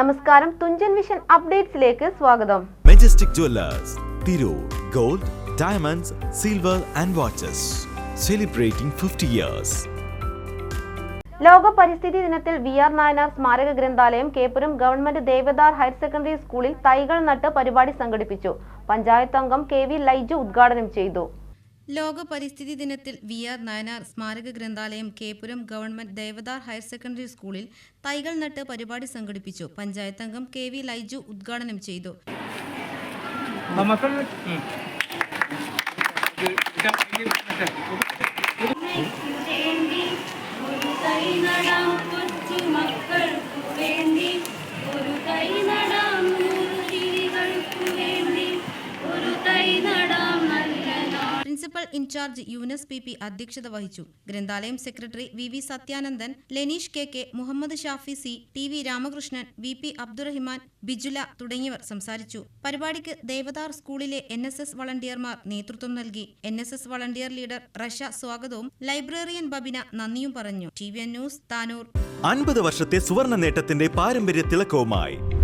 നമസ്കാരം. തുഞ്ചൻ വിഷൻ അപ്ഡേറ്റ്സിലേക്ക് സ്വാഗതം. Majestic jewellers Tirur gold diamonds silver and watches celebrating fifty years ലോക പരിസ്ഥിതി ദിനത്തിൽ വി ആർ നായനാർ സ്മാരക ഗ്രന്ഥാലയം Keppuram government Devadar higher secondary സ്കൂളിൽ തൈകൾ നട്ട് പരിപാടി സംഘടിപ്പിച്ചു. പഞ്ചായത്ത് അംഗം കെ വി ലൈജു ഉദ്ഘാടനം ചെയ്തു. ലോക പരിസ്ഥിതി ദിനത്തിൽ വി ആർ നയനാർ സ്മാരക ഗ്രന്ഥാലയം Keppuram government Devadar higher secondary സ്കൂളിൽ തൈകൾ നട്ട് പരിപാടി സംഘടിപ്പിച്ചു. പഞ്ചായത്ത് അംഗം കെ വി ലൈജു ഉദ്ഘാടനം ചെയ്തു. ഒരു ഇൻചാർജ് യൂനസ് പി പി അധ്യക്ഷത വഹിച്ചു. ഗ്രന്ഥാലയം secretary V V Sathyanandan Leneesh K K Muhammad Shafi C T V Ramakrishnan V P Abdurahiman Bijula തുടങ്ങിയവർ സംസാരിച്ചു. പരിപാടിക്ക് ദേവദാർ സ്കൂളിലെ എൻ എസ് എസ് വളണ്ടിയർമാർ നേതൃത്വം നൽകി. N S S volunteer leader Rasha സ്വാഗതവും ലൈബ്രറിയൻ ബബിന നന്ദിയും പറഞ്ഞു. T V news Tanur. അൻപത് വർഷത്തെ സുവർണ നേട്ടത്തിന്റെ പാരമ്പര്യ തിളക്കവുമായി